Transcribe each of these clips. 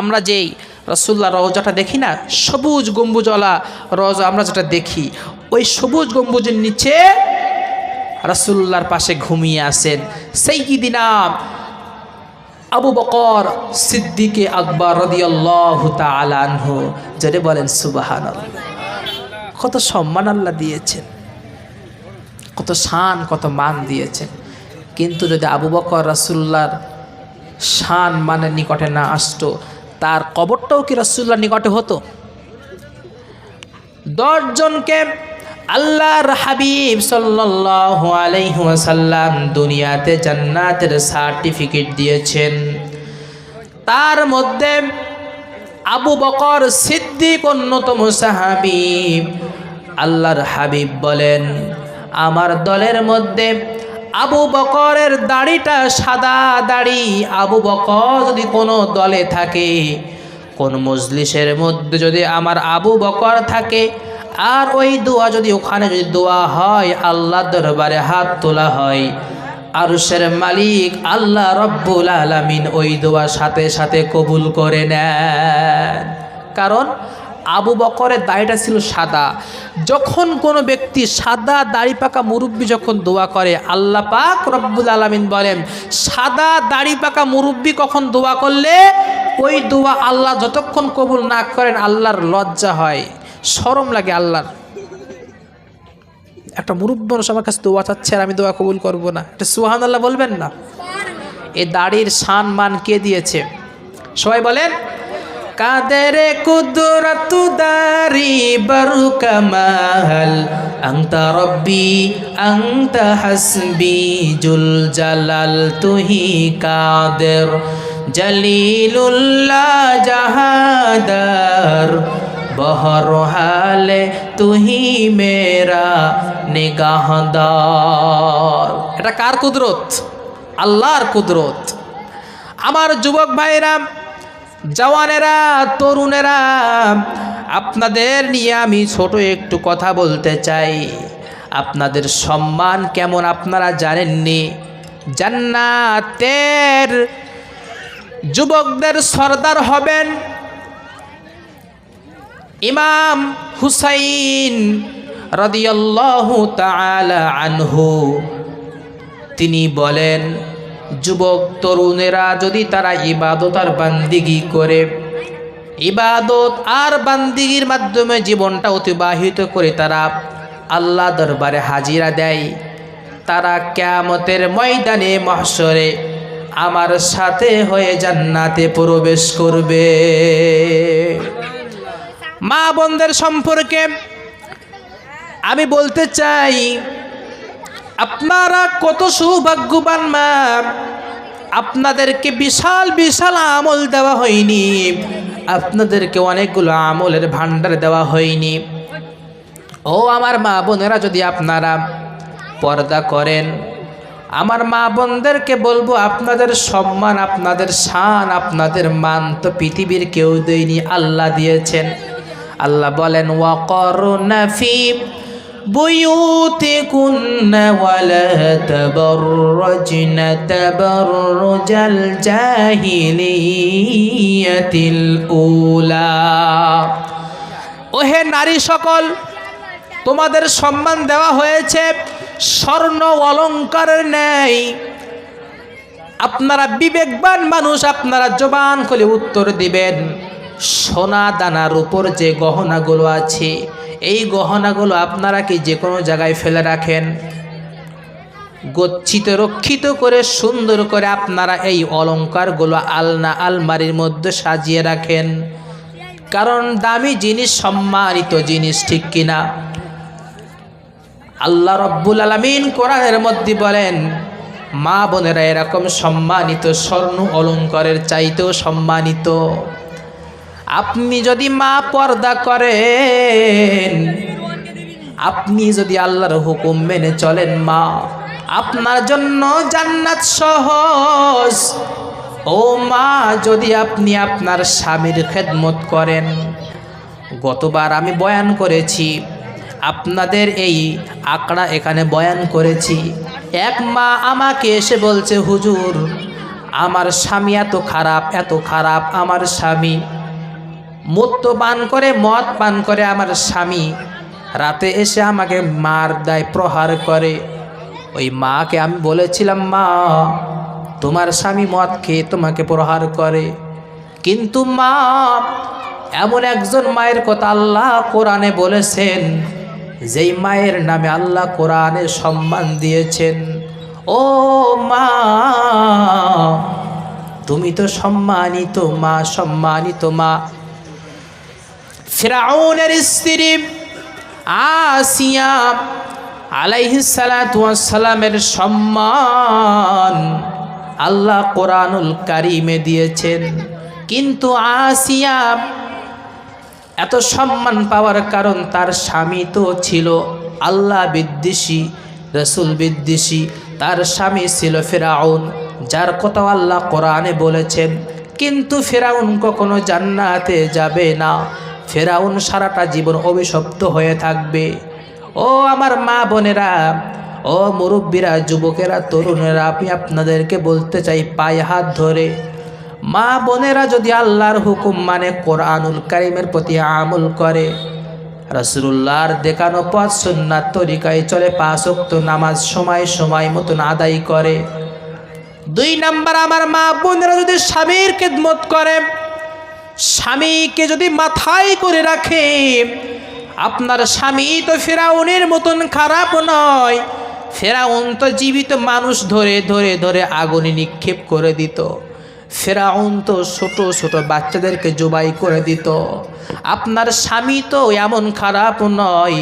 আমরা যেই রসুল্লাহ রওজাটা দেখি না, সবুজ গম্বুজওয়ালা রওজা আমরা যেটা দেখি, ওই সবুজ গম্বুজের নিচে রসুল্লাহর পাশে ঘুমিয়ে আসেন সেই দিনা আবু বকর সিদ্দিকে আকবর রদিয়াল্লাহ তালানহু যারে বলেন সুবাহান কত সম্মান আল্লাহ দিয়েছেন। কত শান, কত মান দিয়েছেন। কিন্তু যদি আবু বকর রাসুল্লাহর শান মানের নিকটে না আসতো তার কবরটাও কি রাসুল্লাহর নিকটে হতো? দশজনকে আল্লাহর হাবিব সাল্লাল্লাহু দুনিয়াতে জান্নাতের সার্টিফিকেট দিয়েছেন। তার মধ্যে আবু বকর সিদ্দিক অন্যতম সাহাবি আল্লাহর হাবিব বলেন, আমার দলের মধ্যে আবু বকরের দাড়িটা সাদা দাড়ি। আবু বকর যদি কোনো দলে থাকে, কোন মজলিসের মধ্যে যদি আমার আবু বকর থাকে, আর ওই দোয়া যদি ওখানে যদি দোয়া হয় আল্লাহ দরবারে হাত তোলা হয়, আরশের মালিক আল্লাহ রব্বুল আলামিন ওই দোয়া সাথে সাথে কবুল করে নেন। কারণ আবু বকরের দাড়িটা ছিল সাদা। যখন কোনো ব্যক্তি সাদা দাড়ি পাকা মুরব্বী যখন দোয়া করে, আল্লাহ পাক রব্বুল আলামিন বলেন, সাদা দাড়ি পাকা মুরব্বী কখন দোয়া করলে? ওই দোয়া আল্লাহ যতক্ষণ কবুল না করেন, আল্লাহর লজ্জা হয়। শরম লাগে আল্লাহর। একটা মুরব্বী মানুষ আমার কাছে দোয়া চাচ্ছে আর আমি দোয়া কবুল করব না। এটা সুহান আল্লাহ বলবেন না? এ দাড়ির সান মান কে দিয়েছে? সবাই বলেন কাদের কুদরতু দারি বরু কামাল আংতা রব্বি আংতা হাসবি, জুল জালাল তুহি কাদের? জলিলুল্লাহ জাহাদার, বহর হালে তুহি মেরা নিগাহদার। এটা কার কুদরত? আল্লাহর কুদরত। আমার যুবক ভাইরা জওয়ানেরা, তরুণেরা, আপনাদের নিয়ে আমি ছোট একটু কথা বলতে চাই। আপনাদের সম্মান কেমন আপনারা জানেননি? জান্নাতের যুবকদের সর্দার হবেন ইমাম হুসাইন রদিয়াল্লাহু তাআলা আনহু। তিনি বলেন যুবক তরুণেরা যদি তারা ইবাদত আর বান্দিগি করে, ইবাদত আর বান্দিগির মাধ্যমে জীবনটা অতিবাহিত করে তারা আল্লাহ দরবারে হাজিরা দেয়। তারা ক্যামতের ময়দানে মহসরে আমার সাথে হয়ে জান্নাতে প্রবেশ করবে। মা বোনদের সম্পর্কে আমি বলতে চাই আপনারা কত সৌভাগ্যবান, মা। আপনাদেরকে বিশাল বিশাল আমল দেওয়া হয়নি। আপনাদেরকে অনেকগুলো আমলের ভাণ্ডার দেওয়া হয়নি। ও আমার মা বোনেরা, যদি আপনারা পর্দা করেন, আমার মা বোনদেরকে বলব, আপনাদের সম্মান, আপনাদের শান, আপনাদের মান তো পৃথিবীর কেউ দেয়নি, আল্লাহ দিয়েছেন। আল্লাহ বলেন ওয়াকরুনা ফি بيوتكن ولا تبرجن تبرج الجاهلية الأولى ওহে নারী সকল তোমাদের সম্মান দেওয়া হয়েছে স্বর্ণ অলঙ্কারের ন্যায় আপনারা বিবেকবান মানুষ আপনারা জবান করে উত্তর দিবেন সোনা দানার উপর যে গহনাগুলো আছে এই গহনাগুলো আপনারা কি যে কোনো জায়গায় ফেলে রাখেন? গচ্ছিত, রক্ষিত করে, সুন্দর করে আপনারা এই অলঙ্কারগুলো আলনা, আলমারির মধ্যে সাজিয়ে রাখেন। কারণ দামি জিনিস, সম্মানিত জিনিস, ঠিক কিনা আল্লাহ রব্বুল আলমিন কোরআনের মধ্যে বলেন, মা বোনেরা এরকম সম্মানিত স্বর্ণ অলঙ্কারের চাইতেও সম্মানিত। আপনি যদি মা পর্দা করেন, আপনি যদি আল্লাহর হুকুম মেনে চলেন মা, আপনার জন্য জান্নাত সহজ। ও মা, যদি আপনি আপনার স্বামীর খেদমত করেন, গতবার আমি বয়ান করেছি, আপনাদের এই আঁকড়া এখানে বয়ান করেছি। এক মা আমাকে এসে বলছে, হুজুর, আমার স্বামী এত খারাপ এত খারাপ, আমার স্বামী মত্য পান করে, মদ পান করে আমার স্বামী রাতে এসে আমাকে মার দেয় প্রহার করে। ওই মাকে আমি বলেছিলাম, মা, তোমার স্বামী মদ খেয়ে তোমাকে প্রহার করে। কিন্তু মা, এমন একজন মায়ের কথা আল্লাহ কোরআনে বলেছেন, যেই মায়ের নামে আল্লাহ কোরআনে সম্মান দিয়েছেন। ও মা, তুমি তো সম্মানিত মা সম্মানিত মা ফিরাউনের স্ত্রী আসিয়া আলাইহিসালামের সম্মান আল্লাহ কোরআনুল কারিমে দিয়েছেন। কিন্তু আসিয়া এত সম্মান পাওয়ার কারণ তার স্বামী তো ছিল আল্লাহ বিদ্বেষী, রসুল বিদ্বেষী, তার স্বামী ছিল ফেরাউন, যার কথা আল্লাহ কোরআনে বলেছেন। কিন্তু ফেরাউন কখনো জান্নাতে যাবে না। ফেরাউন সারাটা জীবন অভিশপ্ত হয়ে থাকবে। ও আমার মা বোনেরা, ও মুরব্বীরা, যুবকেরা, তরুণেরা, আমি আপনাদেরকে বলতে চাই পায়ে হাত ধরে। মা বোনেরা যদি আল্লাহর হুকুম মানে কোরআনুল কারিমের প্রতি আমল করে রসুল্লাহর দেখানো পথ সুন্নার তরিকায় চলে পাঁচক্ত নামাজ সময় সময় মতন আদায় করে। দুই নাম্বার, আমার মা বোনেরা যদি স্বামীর খেদমত করে স্বামীকে যদি মাথায় করে রাখে, আপনার স্বামী তো ফেরাউনের মতন খারাপ নয়। ফেরাউন তো জীবিত মানুষ ধরে ধরে ধরে আগুনে নিক্ষেপ করে দিত। ফেরাউন তো ছোট ছোট বাচ্চাদেরকে জবাই করে দিত। আপনার স্বামী তো এমন খারাপ নয়।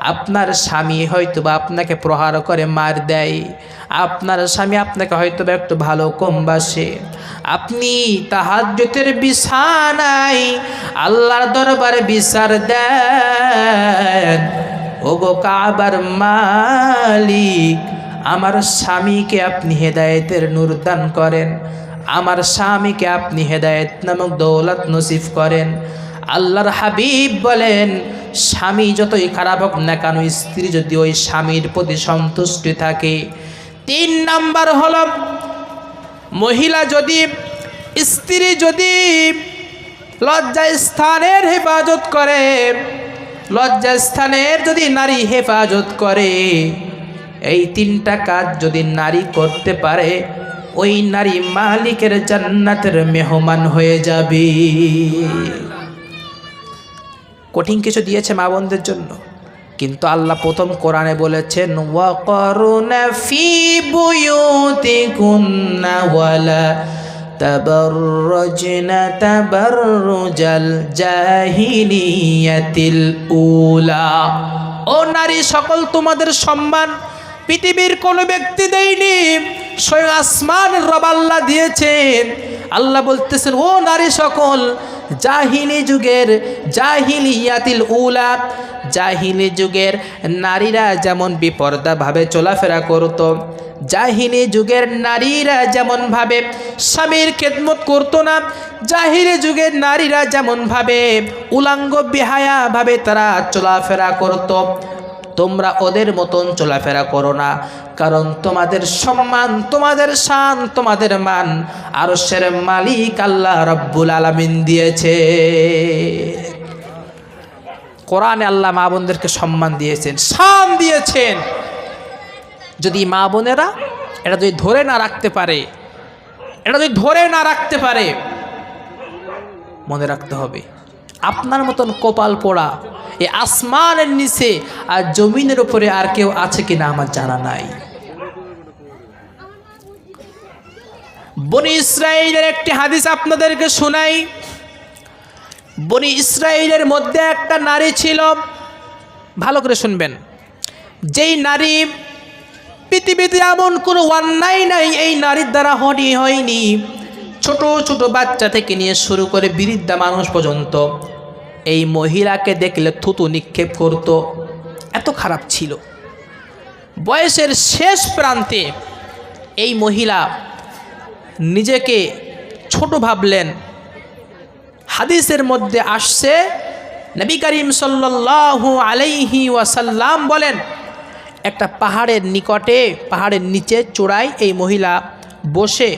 আপনার স্বামী হয়তো বা আপনাকে প্রহার করে মার দেয়। আপনার স্বামী আপনাকে হয়তো বা একটু ভালো কম বাসে। আপনি তাহাজ্যতের বিছানায় আল্লাহর দরবারে বিচার দেন। ওগো কাবার মালিক, আমার স্বামীকে আপনি হেদায়েতের নূর দান করেন। আমার স্বামীকে আপনি হেদায়েত নামক দৌলত নসিব করেন। আল্লাহর হাবিব বলেন স্বামী যতই খারাপ হোক না কেন, স্ত্রী যদি ওই স্বামীর প্রতি সন্তুষ্টি থাকে। তিন নাম্বার হল, মহিলা যদি, স্ত্রী যদি লজ্জা স্থানের হেফাজত করে লজ্জা স্থানের যদি নারী হেফাজত করে, এই তিনটা কাজ যদি নারী করতে পারে, ওই নারী মালিকের জান্নাতের মেহমান হয়ে যাবে। কঠিন কিছু দিয়েছে মা বোনদের জন্য। কিন্তু আল্লাহ প্রথম কোরআনে বলেছেন, ওয়াকরুনা ফি বুয়ুতিকুন্না ওয়ালা তাবাররাজনা তাবাররুজাল জাহিলিয়াতিল উলা। ও নারী, সকল তোমাদের সম্মান পৃথিবীর কোনো ব্যক্তি দেয়নি। স্বয়ং আসমান রব আল্লাহ দিয়েছেন। আল্লাহ বলতেছেন, ও নারী সকল জাহিলি যুগের জাহিলিয়াতিল উলা। জাহিলি যুগের নারীরা যেমন বিপর্দাভাবে চলাফেরা করত, জাহিলি যুগের নারীরা যেমনভাবে স্বামীর খেদমত করত না, জাহিলি যুগের নারীরা যেমনভাবে উলাঙ্গ বিহায়াভাবে তারা চলাফেরা করত তোমরা ওদের মতন চলাফেরা করো না। কারণ তোমাদের সম্মান, তোমাদের শান, তোমাদের মান আরশের মালিক আল্লাহ রব্বুল আলমিন দিয়েছে। কোরআনে আল্লাহ মা বোনদেরকে সম্মান দিয়েছেন, শান দিয়েছেন। যদি মা বোনেরা এটা যদি ধরে না রাখতে পারে, এটা যদি ধরে না রাখতে পারে, মনে রাখতে হবে। আপনার মতন কপাল পোড়া, এ আসমানের নিচে আর জমিনের উপরে আর কেউ আছে কিনা আমার জানা নাই। বনি ইসরায়েলের একটি হাদিস আপনাদেরকে শোনাই। বনি ইসরায়েলের মধ্যে একটা নারী ছিল, ভালো করে শুনবেন। যেই নারী পৃথিবীতে এমন কোনো অন্যায় নাই, এই নারীর দ্বারা হনি হয়নি। ছোট ছোট বাচ্চা থেকে নিয়ে শুরু করে বৃদ্ধা মানুষ পর্যন্ত এই মহিলাকে দেখলে থুতু নিক্ষেপ করত। এত খারাপ ছিল। বয়সের শেষ প্রান্তে এই মহিলা নিজেকে ছোট ভাবলেন, হাদিসের মধ্যে আসছে, নবী করিম সাল্লাল্লাহু আলাইহি ওয়াসাল্লাম বলেন, একটা পাহাড়ের নিকটে, পাহাড়ের নিচে চূড়ায় এই মহিলা বসে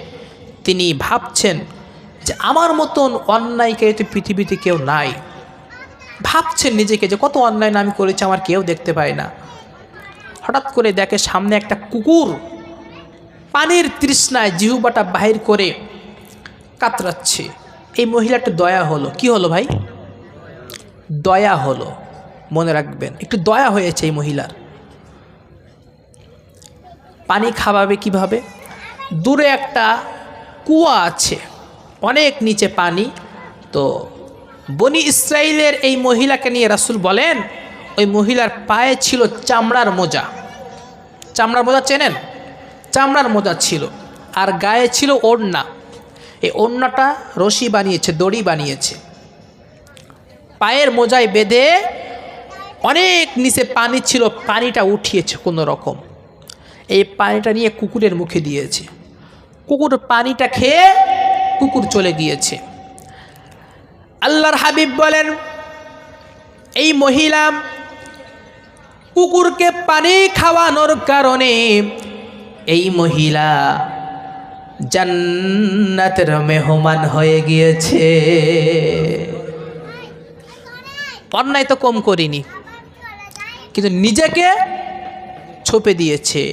তিনি ভাবছেন যে আমার মতন অন্যায়কে তো পৃথিবীতে কেউ নাই। ভাবছেন নিজেকে যে কত অন্যায় আমি করেছি আমার কেউ দেখতে পায় না। হঠাৎ করে দেখে সামনে একটা কুকুর পানির তৃষ্ণায় জিহুবাটা বাহির করে কাতরাচ্ছে। এই মহিলাটা দয়া হলো। কি হলো ভাই? দয়া হলো। মনে রাখবেন, একটু দয়া হয়েছে এই মহিলার। পানি খাওয়াবে কীভাবে? দূরে একটা কুয়া আছে, অনেক নিচে পানি। তো বনি ইসরায়েলের এই মহিলাকে নিয়ে রাসুল বলেন, ওই মহিলার পায়ে ছিল চামড়ার মোজা। চামড়ার মোজা চেনেন? চামড়ার মোজা ছিল, আর গায়ে ছিল ওড়না। এই ওড়নাটা রশি বানিয়েছে, দড়ি বানিয়েছে। পায়ের মোজায় বেঁধে অনেক নিচে পানি ছিল, পানিটা উঠিয়েছে কোনো রকম। এই পানিটা নিয়ে কুকুরের মুখে দিয়েছে। কুকুর পানিটা খেয়ে কুকুর চলে গিয়েছে। আল্লাহর হাবিব বলেন, এই মহিলা কুকুরকে পানি খাওয়ানোর কারণে এই মহিলা জান্নাতের মেহমান হয়ে গিয়েছে। অন্যায় তো কম করিনি, কিন্তু নিজেকে ছপে দিয়েছে।